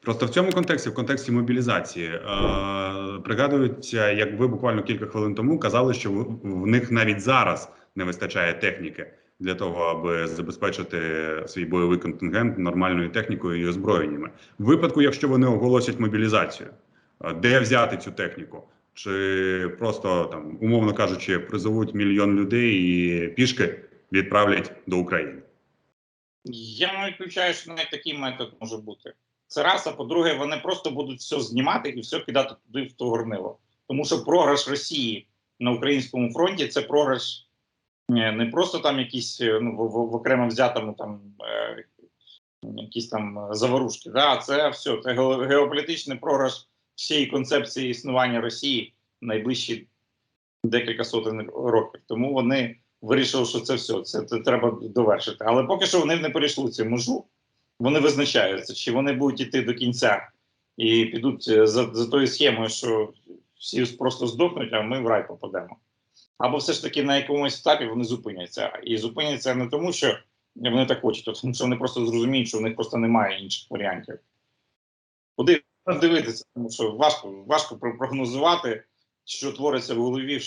Просто в цьому контексті, в контексті мобілізації, е, пригадується, як ви буквально кілька хвилин тому казали, що в, в них навіть зараз не вистачає техніки для того, аби забезпечити свій бойовий контингент нормальною технікою і озброєннями. В випадку, якщо вони оголосять мобілізацію, е, де взяти цю техніку? Чи просто там, умовно кажучи, призовуть мільйон людей і пішки відправлять до України? Я не виключаю, що навіть такий метод може бути. Це раз, а по-друге, вони просто будуть все знімати і все кидати туди в то горнило. Тому що програш Росії на українському фронті це програш е, не просто там якісь е, ну, в, в, в окремо взятому там е, якісь там заварушки. Да? Це все, це геополітичний програш всієї концепції існування Росії найближчі декілька сотень років. Тому вони вирішили, що це все, це, це треба довершити. Але поки що вони не перейшли цю межу. Вони визначаються, чи вони будуть йти до кінця і підуть е, за, за тою схемою, що всі просто здохнуть, а ми в рай попадемо. Або все ж таки на якомусь етапі вони зупиняться. І зупиняться не тому, що вони так хочуть, а тому що вони просто зрозуміють, що в них просто немає інших варіантів. Куди дивитися, тому що важко, важко прогнозувати, що твориться в голові в